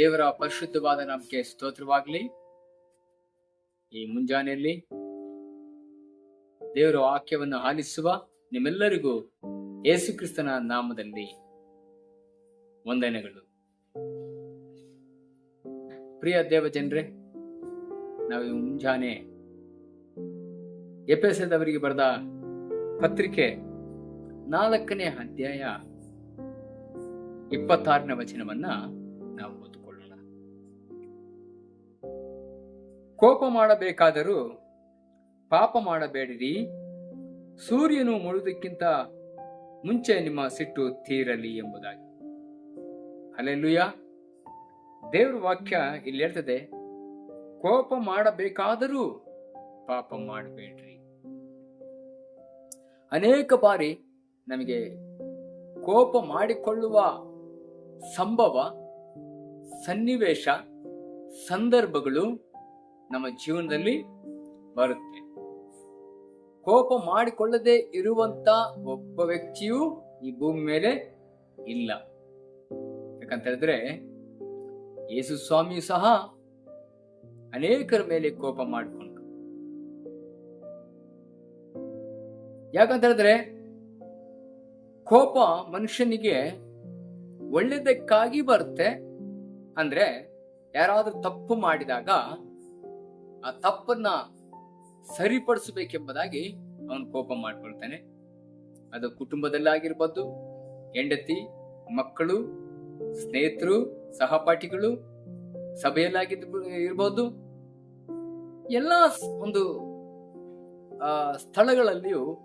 ದೇವರ ಪರಿಶುದ್ಧವಾದ ನಮಗೆ ಸ್ತೋತ್ರವಾಗಲಿ. ಈ ಮುಂಜಾನೆಯಲ್ಲಿ ದೇವರ ವಾಕ್ಯವನ್ನು ಆಲಿಸುವ ನಿಮ್ಮೆಲ್ಲರಿಗೂ ಯೇಸುಕ್ರಿಸ್ತನ ನಾಮದಲ್ಲಿ ವಂದನೆಗಳು. ಪ್ರಿಯ ದೇವ ಜನರೇ ನಾವು ಈ ಮುಂಜಾನೆ ಎಪಿಎಸ್ದವರಿಗೆ ಬರೆದ ಪತ್ರಿಕೆ ನಾಲ್ಕನೇ ಅಧ್ಯಾಯ ಇಪ್ಪತ್ತಾರನೇ ವಚನವನ್ನ ಕೋಪ ಮಾಡಬೇಕಾದರೂ ಪಾಪ ಮಾಡಬೇಡಿರಿ. ಸೂರ್ಯನು ಮುಳುದಕ್ಕಿಂತ ಮುಂಚೆ ನಿಮ್ಮ ಸಿಟ್ಟು ತೀರಲಿ ಎಂಬುದಾಗಿ. ಅಲ್ಲೆಲ್ಲುಯ್ಯ ದೇವ್ರ ವಾಕ್ಯ ಇಲ್ಲಿ ಹೇಳ್ತದೆ, ಕೋಪ ಮಾಡಬೇಕಾದರೂ ಪಾಪ ಮಾಡಬೇಡ್ರಿ. ಅನೇಕ ಬಾರಿ ನಮಗೆ ಕೋಪ ಮಾಡಿಕೊಳ್ಳುವ ಸಂಭವ, ಸನ್ನಿವೇಶ, ಸಂದರ್ಭಗಳು ನಮ್ಮ ಜೀವನದಲ್ಲಿ ಬರುತ್ತೆ. ಕೋಪ ಮಾಡಿಕೊಳ್ಳದೆ ಇರುವಂತ ಒಬ್ಬ ವ್ಯಕ್ತಿಯು ಈ ಭೂಮಿ ಮೇಲೆ ಇಲ್ಲ. ಯಾಕಂತ ಹೇಳಿದ್ರೆ, ಯೇಸು ಸ್ವಾಮಿಯು ಸಹ ಅನೇಕರ ಮೇಲೆ ಕೋಪ ಮಾಡಿಕೊಂಡ್ರು. ಯಾಕಂತ ಹೇಳಿದ್ರೆ, ಕೋಪ ಮನುಷ್ಯನಿಗೆ ಒಳ್ಳೆದಕ್ಕಾಗಿ ಬರುತ್ತೆ. ಅಂದ್ರೆ, ಯಾರಾದ್ರೂ ತಪ್ಪು ಮಾಡಿದಾಗ ಆ ತಪ್ಪನ್ನ ಸರಿಪಡಿಸಬೇಕೆಂಬುದಾಗಿ ಅವನು ಕೋಪ ಮಾಡ್ಕೊಳ್ತಾನೆ. ಅದು ಕುಟುಂಬದಲ್ಲಾಗಿರ್ಬೋದು, ಹೆಂಡತಿ, ಮಕ್ಕಳು, ಸ್ನೇಹಿತರು, ಸಹಪಾಠಿಗಳು ಸಭೆಯಲ್ಲಾಗಿದ್ದು ಇರ್ಬೋದು ಎಲ್ಲ ಒಂದು ಸ್ಥಳಗಳಲ್ಲಿಯೂ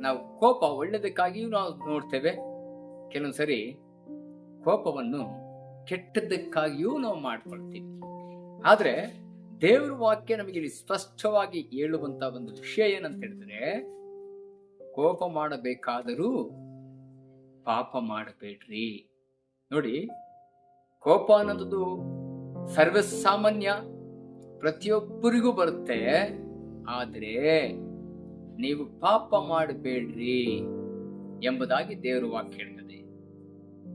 ನಾವು ಕೋಪ ಒಳ್ಳೆಯದಕ್ಕಾಗಿಯೂ ನಾವು ನೋಡ್ತೇವೆ. ಕೆಲವೊಂದ್ಸರಿ ಕೋಪವನ್ನು ಕೆಟ್ಟದ್ದಕ್ಕಾಗಿಯೂ ನಾವು ಮಾಡ್ಕೊಳ್ತೀವಿ. ಆದ್ರೆ ದೇವ್ರ ವಾಕ್ಯ ನಮಗೆ ಇಲ್ಲಿ ಸ್ಪಷ್ಟವಾಗಿ ಹೇಳುವಂತ ಒಂದು ವಿಷಯ ಏನಂತ ಹೇಳಿದ್ರೆ, ಕೋಪ ಮಾಡಬೇಕಾದರೂ ಪಾಪ ಮಾಡಬೇಡ್ರಿ. ನೋಡಿ, ಕೋಪ ಅನ್ನೋದು ಸರ್ವಸಾಮಾನ್ಯ ಪ್ರತಿಯೊಬ್ಬರಿಗೂ ಬರುತ್ತೆ. ಆದರೆ ನೀವು ಪಾಪ ಮಾಡಬೇಡ್ರಿ ಎಂಬುದಾಗಿ ದೇವರ ವಾಕ್ಯ ಹೇಳ್ತದೆ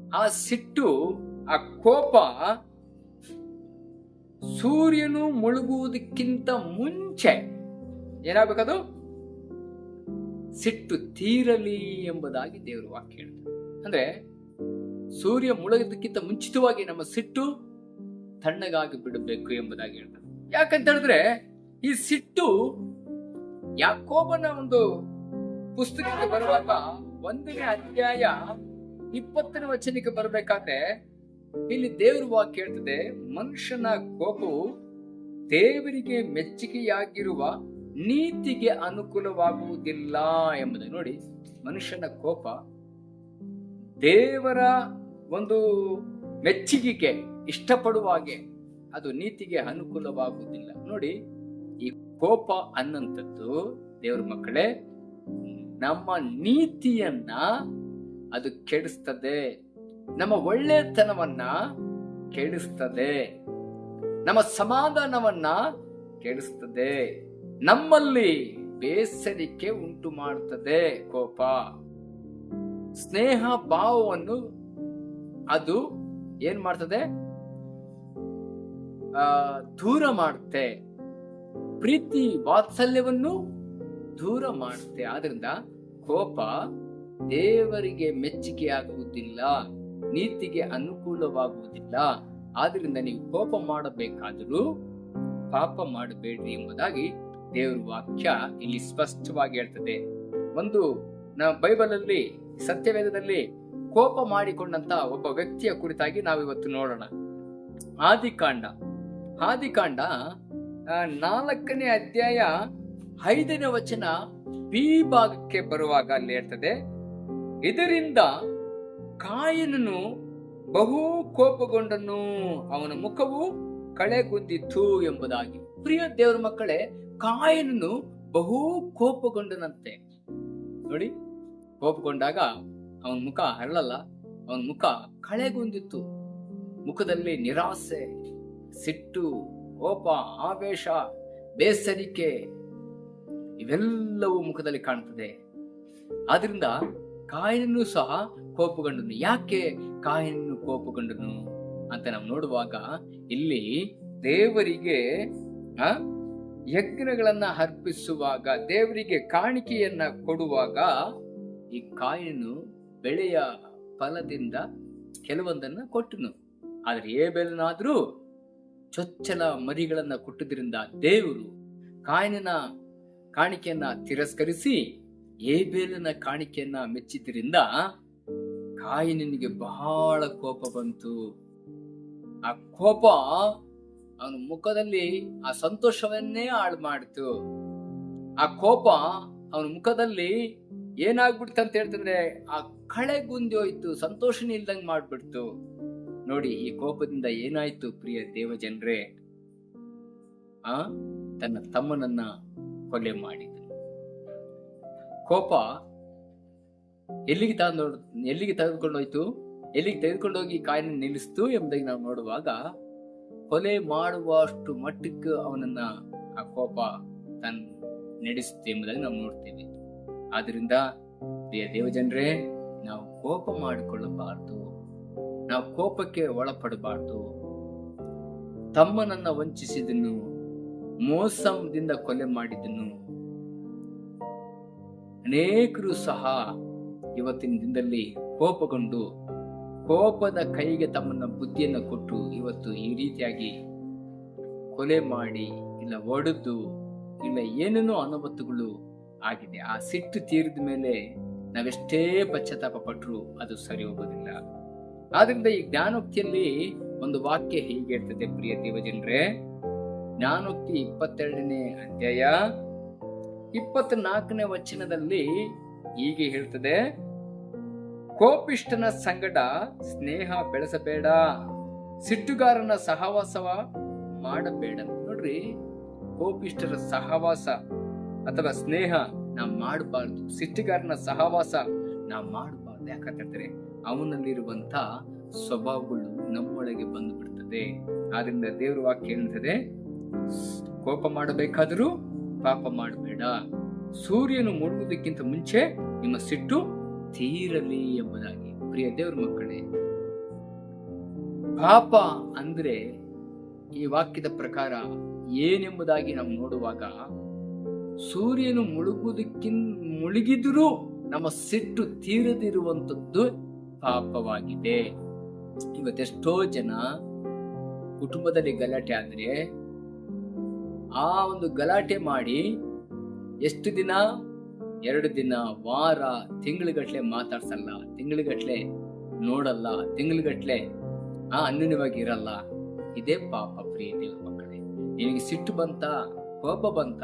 ಆ ಸಿಟ್ಟು, ಆ ಕೋಪ ಸೂರ್ಯನು ಮುಳುಗುವುದಕ್ಕಿಂತ ಮುಂಚೆ ಏನಾಗಬೇಕದು? ಸಿಟ್ಟು ತೀರಲಿ ಎಂಬುದಾಗಿ ದೇವರು ವಾಕ್ಯ ಹೇಳ್ತಾರೆ ಅಂದ್ರೆ ಸೂರ್ಯ ಮುಳುಗೋದಕ್ಕಿಂತ ಮುಂಚಿತವಾಗಿ ನಮ್ಮ ಸಿಟ್ಟು ತಣ್ಣಗಾಗಿ ಬಿಡಬೇಕು ಎಂಬುದಾಗಿ ಹೇಳ್ತದೆ ಯಾಕಂತ ಹೇಳಿದ್ರೆ ಈ ಸಿಟ್ಟು ಯಾಕೋಬನ ಒಂದು ಪುಸ್ತಕಕ್ಕೆ ಬರುವಾಗ ಒಂದನೇ ಅಧ್ಯಾಯ ಇಪ್ಪತ್ತನೇ ವಚನಕ್ಕೆ ಬರಬೇಕಾದ್ರೆ ಇಲ್ಲಿ ದೇವರ ವಾಕ್ಯ ಹೇಳ್ತದೆ, ಮನುಷ್ಯನ ಕೋಪವು ದೇವರಿಗೆ ಮೆಚ್ಚುಗೆಯಾಗಿರುವ ನೀತಿಗೆ ಅನುಕೂಲವಾಗುವುದಿಲ್ಲ ಎಂಬುದು. ನೋಡಿ, ಮನುಷ್ಯನ ಕೋಪ ದೇವರ ಒಂದು ಮೆಚ್ಚುಗೆಗೆ ಇಷ್ಟಪಡುವ ಹಾಗೆ ಅದು ನೀತಿಗೆ ಅನುಕೂಲವಾಗುವುದಿಲ್ಲ. ನೋಡಿ, ಈ ಕೋಪ ಅನ್ನಂಥದ್ದು ದೇವ್ರ ಮಕ್ಕಳೇ, ನಮ್ಮ ನೀತಿಯನ್ನ ಅದು ಕೆಡಿಸ್ತದೆ. ನಮ್ಮ ಒಳ್ಳೆತನವನ್ನ ಕೆಡಿಸ್ತದೆ. ನಮ್ಮ ಸಮಾಧಾನವನ್ನ ಕೆಡಿಸ್ತದೆ. ನಮ್ಮಲ್ಲಿ ಬೇಸರಿಕೆ ಉಂಟು ಮಾಡುತ್ತದೆ ಕೋಪ. ಸ್ನೇಹ ಭಾವವನ್ನು ಅದು ಏನ್ ಮಾಡ್ತದೆ? ದೂರ ಮಾಡುತ್ತೆ ಪ್ರೀತಿ ವಾತ್ಸಲ್ಯವನ್ನು ದೂರ ಮಾಡುತ್ತೆ ಆದ್ರಿಂದ ಕೋಪ ದೇವರಿಗೆ ಮೆಚ್ಚುಗೆಯಾಗುವುದಿಲ್ಲ. ನೀತಿಗೆ ಅನುಕೂಲವಾಗುವುದಿಲ್ಲ. ಆದ್ರಿಂದ ನೀವು ಕೋಪ ಮಾಡಬೇಕಾದರೂ ಪಾಪ ಮಾಡಬೇಡ್ರಿ ಎಂಬುದಾಗಿ ದೇವರ ವಾಕ್ಯ ಇಲ್ಲಿ ಸ್ಪಷ್ಟವಾಗಿ ಹೇಳ್ತದೆ. ಒಂದು, ನಮ್ಮ ಬೈಬಲ್ ಅಲ್ಲಿ ಸತ್ಯವೇದದಲ್ಲಿ ಕೋಪ ಮಾಡಿಕೊಂಡಂತ ಒಬ್ಬ ವ್ಯಕ್ತಿಯ ಕುರಿತಾಗಿ ನಾವು ಇವತ್ತು ನೋಡೋಣ. ಆದಿಕಾಂಡ. ಆದಿಕಾಂಡ ನಾಲ್ಕನೇ ಅಧ್ಯಾಯ ಐದನೇ ವಚನ ಬಿ ಭಾಗಕ್ಕೆ ಬರುವಾಗ ಅಲ್ಲಿ ಹೇಳ್ತದೆ, ಇದರಿಂದ ಕಾಯನನು ಬಹು ಕೋಪಗೊಂಡನು. ಅವನ ಮುಖವು ಕಳೆಗುಂದಿತ್ತು ಎಂಬುದಾಗಿ. ಪ್ರಿಯ ದೇವರ ಮಕ್ಕಳೇ, ಕಾಯನನು ಬಹು ಕೋಪಗೊಂಡನಂತೆ. ನೋಡಿ, ಕೋಪಗೊಂಡಾಗ ಅವನ ಮುಖ ಹರಳಲ್ಲ, ಅವನ ಮುಖ ಕಳೆಗುಂದಿತ್ತು. ಮುಖದಲ್ಲಿ ನಿರಾಸೆ, ಸಿಟ್ಟು, ಕೋಪ, ಆವೇಶ, ಬೇಸರಿಕೆ, ಇವೆಲ್ಲವೂ ಮುಖದಲ್ಲಿ ಕಾಣ್ತದೆ. ಆದ್ರಿಂದ ಕಾಯನನ್ನು ಸಹ ಕೋಪಗೊಂಡನು. ಯಾಕೆ ಕಾಯಿನನ್ನು ಕೋಪಗೊಂಡನು ಅಂತ ನಾವು ನೋಡುವಾಗ ಇಲ್ಲಿ ದೇವರಿಗೆ, ಆ, ಯಜ್ಞಗಳನ್ನ ಅರ್ಪಿಸುವಾಗ, ದೇವರಿಗೆ ಕಾಣಿಕೆಯನ್ನ ಕೊಡುವಾಗ ಈ ಕಾಯಿನು ಬೆಳೆಯ ಫಲದಿಂದ ಕೆಲವೊಂದನ್ನ ಕೊಟ್ಟನು. ಆದ್ರೆ ಏಬೆಲನಾದ್ರೂ ಚೊಚ್ಚಲ ಮರಿಗಳನ್ನ ಕೊಟ್ಟದ್ರಿಂದ ದೇವರು ಕಾಯಿನ ಕಾಣಿಕೆಯನ್ನ ತಿರಸ್ಕರಿಸಿ ಏಬೇಲನ ಕಾಣಿಕೆಯನ್ನ ಮೆಚ್ಚಿದ್ರಿಂದ ಕಾಯಿನಿಗೆ ಬಹಳ ಕೋಪ ಬಂತು. ಆ ಕೋಪ ಅವನ ಮುಖದಲ್ಲಿ ಆ ಸಂತೋಷವನ್ನೇ ಹಾಳು ಮಾಡಿತು. ಆ ಕೋಪ ಅವನ ಮುಖದಲ್ಲಿ ಏನಾಗ್ಬಿಡ್ತು ಅಂತ ಹೇಳ್ತಂದ್ರೆ ಆ ಕಳೆ ಗುಂದಿ ಹೋಯ್ತು, ಸಂತೋಷನೇ ಇಲ್ದಂಗ್ ಮಾಡ್ಬಿಡ್ತು. ನೋಡಿ, ಈ ಕೋಪದಿಂದ ಏನಾಯ್ತು ಪ್ರಿಯ ದೇವ ಜನರೇ ಆ? ತನ್ನ ತಮ್ಮನನ್ನ ಕೊಲೆ ಮಾಡಿದ. ಕೋಪ ಎಲ್ಲಿಗೆ ತಂದು ಎಲ್ಲಿಗೆ ತೆಗೆದುಕೊಂಡೋಯ್ತು? ಎಲ್ಲಿಗೆ ತೆಗೆದುಕೊಂಡೋಗಿ ಕಾಯಿನ ನಿಲ್ಲಿಸ್ತು ಎಂಬುದಾಗಿ ನಾವು ನೋಡುವಾಗ ಕೊಲೆ ಮಾಡುವಷ್ಟು ಮಟ್ಟಕ್ಕೆ ಅವನನ್ನ ಆ ಕೋಪ ತನ್ನ ನಡೆಸುತ್ತೆ ಎಂಬುದಾಗಿ ನಾವು ನೋಡ್ತೇವೆ. ಆದ್ರಿಂದ ಪ್ರಿಯ ದೇವಜನರೇ, ನಾವು ಕೋಪ ಮಾಡಿಕೊಳ್ಳಬಾರದು. ನಾವು ಕೋಪಕ್ಕೆ ಒಳಪಡಬಾರದು. ತಮ್ಮನನ್ನ ವಂಚಿಸಿದನು, ಮೋಸದಿಂದ ಕೊಲೆ ಮಾಡಿದನು ಅನೇಕರು ಸಹ ಇವತ್ತಿನ ದಿನದಲ್ಲಿ ಕೋಪಗೊಂಡು ಕೋಪದ ಕೈಗೆ ತಮ್ಮನ್ನ ಬುದ್ಧಿಯನ್ನು ಕೊಟ್ಟು ಇವತ್ತು ಈ ರೀತಿಯಾಗಿ ಕೊಲೆ ಮಾಡಿ ಇಲ್ಲ ಒಡೆದು ಇಲ್ಲ ಏನೇನೋ ಅನುಭವಗಳು ಆಗಿದೆ. ಆ ಸಿಟ್ಟು ತೀರಿದ ಮೇಲೆ ನಾವೆಷ್ಟೇ ಪಶ್ಚಾತ್ತಾಪ ಪಟ್ಟರು ಅದು ಸರಿ ಹೋಗೋದಿಲ್ಲ. ಆದ್ರಿಂದ ಈ ಜ್ಞಾನೋಕ್ತಿಯಲ್ಲಿ ಒಂದು ವಾಕ್ಯ ಹೀಗೆ ಇರ್ತದೆ ಪ್ರಿಯ ದೇವಜನರೇ. ಜ್ಞಾನೋಕ್ತಿ ಇಪ್ಪತ್ತೆರಡನೇ ಅಧ್ಯಾಯ ಇಪ್ಪತ್ನಾಲ್ಕನೇ ವಚನದಲ್ಲಿ ಹೀಗೆ ಹೇಳ್ತದೆ ಕೋಪಿಷ್ಟನ ಸಂಗಡ ಸ್ನೇಹ ಬೆಳೆಸಬೇಡ, ಸಿಟ್ಟುಗಾರನ ಸಹವಾಸವ ಮಾಡಬೇಡ. ನೋಡ್ರಿ ಕೋಪಿಷ್ಟರ ಸಹವಾಸ ಅಥವಾ ಸ್ನೇಹ ನಾ ಮಾಡಬಾರ್ದು, ಸಿಟ್ಟುಗಾರನ ಸಹವಾಸ ನಾವು ಮಾಡಬಾರ್ದು. ಯಾಕಂತಂದ್ರೆ ಅವನಲ್ಲಿರುವಂತ ಸ್ವಭಾವಗಳು ನಮ್ಮೊಳಗೆ ಬಂದು ಬಿಡ್ತದೆ ಆದ್ರಿಂದ ದೇವ್ರ ವಾಕ್ಯ ಹೇಳ್ತದೆ ಕೋಪ ಮಾಡಬೇಕಾದರೂ ಪಾಪ ಮಾಡಬೇಡ. ಸೂರ್ಯನು ಮುಳುಗುವುದಕ್ಕಿಂತ ಮುಂಚೆ ನಿಮ್ಮ ಸಿಟ್ಟು ತೀರಲಿ ಎಂಬುದಾಗಿ. ಪ್ರಿಯ ದೇವರ ಮಕ್ಕಳೇ, ಪಾಪ ಅಂದ್ರೆ ಈ ವಾಕ್ಯದ ಪ್ರಕಾರ ಏನೆಂಬುದಾಗಿ ನಾವು ನೋಡುವಾಗ ಸೂರ್ಯನು ಮುಳುಗುವುದಕ್ಕಿನ್ ಮುಳುಗಿದರೂ ನಮ್ಮ ಸಿಟ್ಟು ತೀರದಿರುವಂಥದ್ದು ಪಾಪವಾಗಿದೆ. ಇವತ್ತೆಷ್ಟೋ ಜನ ಕುಟುಂಬದಲ್ಲಿ ಗಲಾಟೆ ಆದ್ರೆ ಆ ಒಂದು ಗಲಾಟೆ ಮಾಡಿ ಎಷ್ಟು ದಿನ? ಎರಡು ದಿನ, ವಾರ, ತಿಂಗಳುಗಟ್ಲೆ ಮಾತಾಡ್ಸಲ್ಲ, ತಿಂಗಳುಗಟ್ಲೆ ನೋಡಲ್ಲ, ತಿಂಗಳುಗಟ್ಲೆ, ಆ, ಅನ್ಯೂನ್ಯವಾಗಿ ಇರಲ್ಲ. ಇದೇ ಪಾಪ ಪ್ರಿಯ ದೇವ್ರ ಮಕ್ಕಳೇ. ನಿನಗೆ ಸಿಟ್ಟು ಬಂತ, ಕೋಪ ಬಂತ,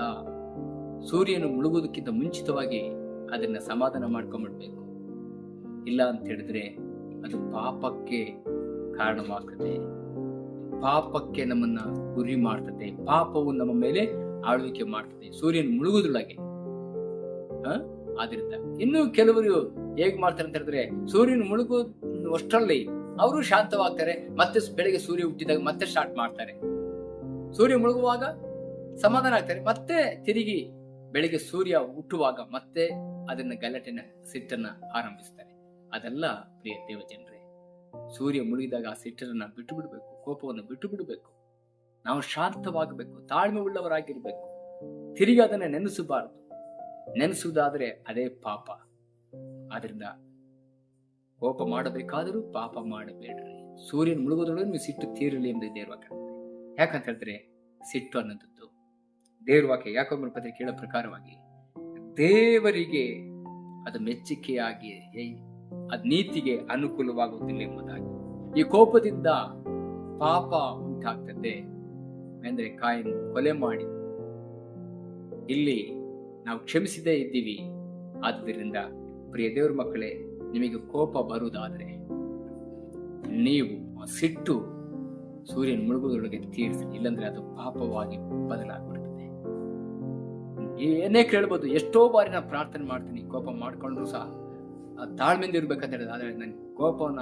ಸೂರ್ಯನು ಮುಳುಗುವುದಕ್ಕಿಂತ ಮುಂಚಿತವಾಗಿ ಅದನ್ನ ಸಮಾಧಾನ ಮಾಡ್ಕೊಂಡ್ಬಿಡ್ಬೇಕು ಇಲ್ಲ ಅಂತ ಹೇಳಿದ್ರೆ ಅದು ಪಾಪಕ್ಕೆ ಕಾರಣವಾಗ್ತದೆ. ಪಾಪಕ್ಕೆ ನಮ್ಮನ್ನ ಗುರಿ ಮಾಡ್ತದೆ, ಪಾಪವು ನಮ್ಮ ಮೇಲೆ ಆಳ್ವಿಕೆ ಮಾಡ್ತದೆ. ಸೂರ್ಯನ್ ಮುಳುಗುದ್ರೊಳಗೆ? ಆದ್ರಿಂದ ಇನ್ನು ಕೆಲವರು ಹೇಗ್ ಮಾಡ್ತಾರೆ ಅಂತ ಹೇಳಿದ್ರೆ, ಸೂರ್ಯನ ಮುಳುಗು ಅಷ್ಟರಲ್ಲಿ ಅವರು ಶಾಂತವಾಗ್ತಾರೆ, ಮತ್ತೆ ಬೆಳಗ್ಗೆ ಸೂರ್ಯ ಹುಟ್ಟಿದಾಗ ಮತ್ತೆ ಸ್ಟಾರ್ಟ್ ಮಾಡ್ತಾರೆ. ಸೂರ್ಯ ಮುಳುಗುವಾಗ ಸಮಾಧಾನ ಆಗ್ತಾರೆ, ಮತ್ತೆ ತಿರುಗಿ ಬೆಳಿಗ್ಗೆ ಸೂರ್ಯ ಹುಟ್ಟುವಾಗ ಮತ್ತೆ ಅದನ್ನ ಗಲಾಟೆನ, ಸಿಟ್ಟನ್ನ ಆರಂಭಿಸ್ತಾರೆ. ಅದೆಲ್ಲ ಪ್ರಿಯ ದೇವ ಜನರೇ ಸೂರ್ಯ ಮುಳುಗಿದಾಗ ಆ ಸಿಟ್ಟನ್ನ ಬಿಟ್ಟು ಬಿಡಬೇಕು. ಕೋಪವನ್ನು ಬಿಟ್ಟು ಬಿಡಬೇಕು. ನಾವು ಶಾಂತವಾಗಬೇಕು, ತಾಳ್ಮೆ ಉಳ್ಳವರಾಗಿರ್ಬೇಕು. ತಿರುಗಿ ಅದನ್ನ ನೆನೆಸಬಾರದು. ನೆನೆಸುವುದಾದ್ರೆ ಅದೇ ಪಾಪ. ಆದ್ರಿಂದ ಕೋಪ ಮಾಡಬೇಕಾದರೂ ಪಾಪ ಮಾಡಬೇಡ್ರಿ. ಸೂರ್ಯನ ಮುಳುಗೋದ್ರೊಳಗೆ ಸಿಟ್ಟು ತೀರಲಿ ಎಂದು ದೇವ್ರ. ಯಾಕಂತ ಹೇಳಿದ್ರೆ ಸಿಟ್ಟು ಅನ್ನೋದದ್ದು ದೇವ್ರ ವಾಕ್ಯ ಯಾಕೊಬ್ಬರ ಪತ್ರ ಕೇಳೋ ಪ್ರಕಾರವಾಗಿ ದೇವರಿಗೆ ಅದು ಮೆಚ್ಚುಗೆಯಾಗಿ ಅದ್ ನೀತಿಗೆ ಅನುಕೂಲವಾಗುವುದಿಲ್ಲ ಎಂಬುದಾಗಿ. ಈ ಕೋಪದಿಂದ ಪಾಪ ಉಂಟಾಗ್ತದೆ ಅಂದ್ರೆ ಕಾಯಿನ್ ಕೊಲೆ ಮಾಡಿ. ಇಲ್ಲಿ ನಾವು ಕ್ಷಮಿಸದೇ ಇದ್ದೀವಿ. ಆದ್ದರಿಂದ ಪ್ರಿಯ ದೇವ್ರ ಮಕ್ಕಳೇ, ನಿಮಗೆ ಕೋಪ ಬರುವುದಾದ್ರೆ ನೀವು ಸಿಟ್ಟು ಸೂರ್ಯನ ಮುಳುಗುವುದರೊಳಗೆ ತೀರಿಸಿ, ಇಲ್ಲಂದ್ರೆ ಅದು ಪಾಪವಾಗಿ ಬದಲಾಗ್ಬಿಡ್ತದೆ. ಏನೇ ಕೇಳ್ಬೋದು, ಎಷ್ಟೋ ಬಾರಿ ನಾನು ಪ್ರಾರ್ಥನೆ ಮಾಡ್ತೀನಿ, ಕೋಪ ಮಾಡ್ಕೊಂಡ್ರು ಸಹ. ತಾಳ್ಮೆಯಿಂದ ಇರ್ಬೇಕಂತ ಹೇಳಿದ್ರೆ ಆದ್ರೆ ನನ್ನ ಕೋಪವನ್ನ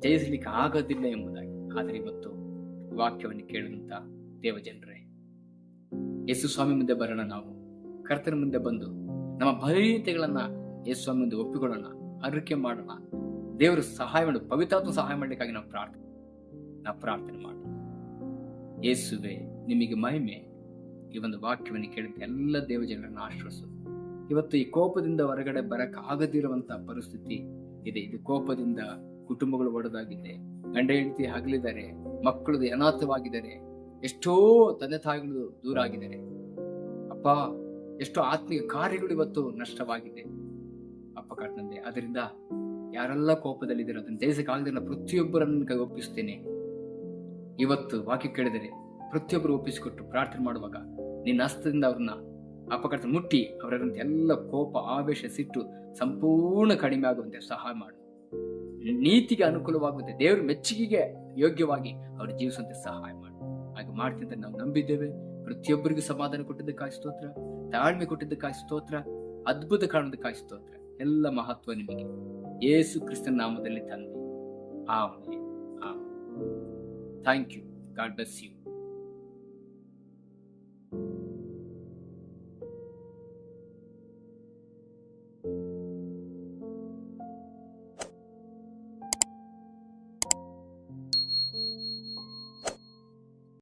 ಜಯಿಸಲಿಕ್ಕೆ ಆಗೋದಿಲ್ಲ ಎಂಬುದಾಗಿ. ಆದ್ರೆ ಇವತ್ತು ವಾಕ್ಯವನ್ನು ಕೇಳುವಂತ ದೇವಜನರೇ, ಯೇಸು ಸ್ವಾಮಿ ಮುಂದೆ ಬರೋಣ ನಾವು. ಕರ್ತನ ಮುಂದೆ ಬಂದು ನಮ್ಮ ಬಲಹೀನತೆಗಳನ್ನ ಯೇಸು ಸ್ವಾಮಿ ಮುಂದೆ ಒಪ್ಪಿಕೊಳ್ಳೋಣ, ಅರಿಕೆ ಮಾಡೋಣ, ದೇವರು ಸಹಾಯ ಮಾಡು ಪವಿತ್ರಾತ್ಮ ಸಹಾಯ ಮಾಡಲಿಕ್ಕಾಗಿ ನಾವು ಪ್ರಾರ್ಥನೆ ನಾವು ಪ್ರಾರ್ಥನೆ ಮಾಡೋಣ. ಯೇಸುವೆ, ನಿಮಗೆ ಮಹಿಮೆ. ಈ ಒಂದು ವಾಕ್ಯವನ್ನು ಕೇಳಿದ ಎಲ್ಲ ದೇವಜನರನ್ನು ಆಶ್ರಯಿಸು. ಇವತ್ತು ಈ ಕೋಪದಿಂದ ಹೊರಗಡೆ ಬರಕ್ಕಾಗದಿರುವಂತಹ ಪರಿಸ್ಥಿತಿ ಇದೆ. ಇದು ಕೋಪದಿಂದ ಕುಟುಂಬಗಳು ಒಡೆದಾಗಿದೆ. ಗಂಡ ಹೆಂಡತಿ ಹಗಲಿದ್ದಾರೆ ಮಕ್ಕಳು ಅನಾಥವಾಗಿದ್ದಾರೆ, ಎಷ್ಟೋ ತಂದೆ ತಾಯಿಗಳು ದೂರ ಆಗಿದ್ದಾರೆ ಅಪ್ಪ, ಎಷ್ಟೋ ಆತ್ಮೀಯ ಕಾರ್ಯಗಳು ಇವತ್ತು ನಷ್ಟವಾಗಿದೆ. ಅಪ್ಪ ಕಾಟ್ನಂದೆ ಅದರಿಂದ ಯಾರೆಲ್ಲ ಕೋಪದಲ್ಲಿದ್ದಾರೆ ಅದನ್ನು ಜಯಿಸಕ್ಕಾಗದಿಲ್ಲ ಪ್ರತಿಯೊಬ್ಬರನ್ನು ಒಪ್ಪಿಸ್ತೇನೆ ಇವತ್ತು ವಾಕ್ಯ ಕೇಳಿದರೆ ಪ್ರತಿಯೊಬ್ಬರು ಒಪ್ಪಿಸಿಕೊಟ್ಟು ಪ್ರಾರ್ಥನೆ ಮಾಡುವಾಗ ನಿನ್ನ ಹಸ್ತದಿಂದ ಅವ್ರನ್ನ ಅಪಕರ್ತ ಮುಟ್ಟಿ ಅವರಂತೆ ಎಲ್ಲ ಕೋಪ, ಆವೇಶ, ಸಿಟ್ಟು ಸಂಪೂರ್ಣ ಕಡಿಮೆ ಆಗುವಂತೆ ಸಹಾಯ ಮಾಡು. ನೀತಿಗೆ ಅನುಕೂಲವಾಗುವಂತೆ ದೇವರ ಮೆಚ್ಚುಗೆಗೆ ಯೋಗ್ಯವಾಗಿ ಅವರು ಜೀವಿಸುವಂತೆ ಸಹಾಯ ಮಾಡಿ. ಹಾಗೆ ಮಾಡ್ತಿದ್ದ ನಾವು ನಂಬಿದ್ದೇವೆ. ಪ್ರತಿಯೊಬ್ಬರಿಗೂ ಸಮಾಧಾನ ಕೊಟ್ಟಿದ್ದಕ್ಕಾಗಿ ಸ್ತೋತ್ರ, ತಾಳ್ಮೆ ಕೊಟ್ಟಿದ್ದಕ್ಕಾಗಿ ಸ್ತೋತ್ರ, ಅದ್ಭುತ ಕಾಣೋದಕ್ಕಾಗಿ ಸ್ತೋತ್ರ. ಎಲ್ಲ ಮಹತ್ವ ನಿಮಗೆ. ಯೇಸು ಕ್ರಿಸ್ತನ ನಾಮದಲ್ಲಿ ತಂದೆ. ಆಮೇಲೆ thank you God bless you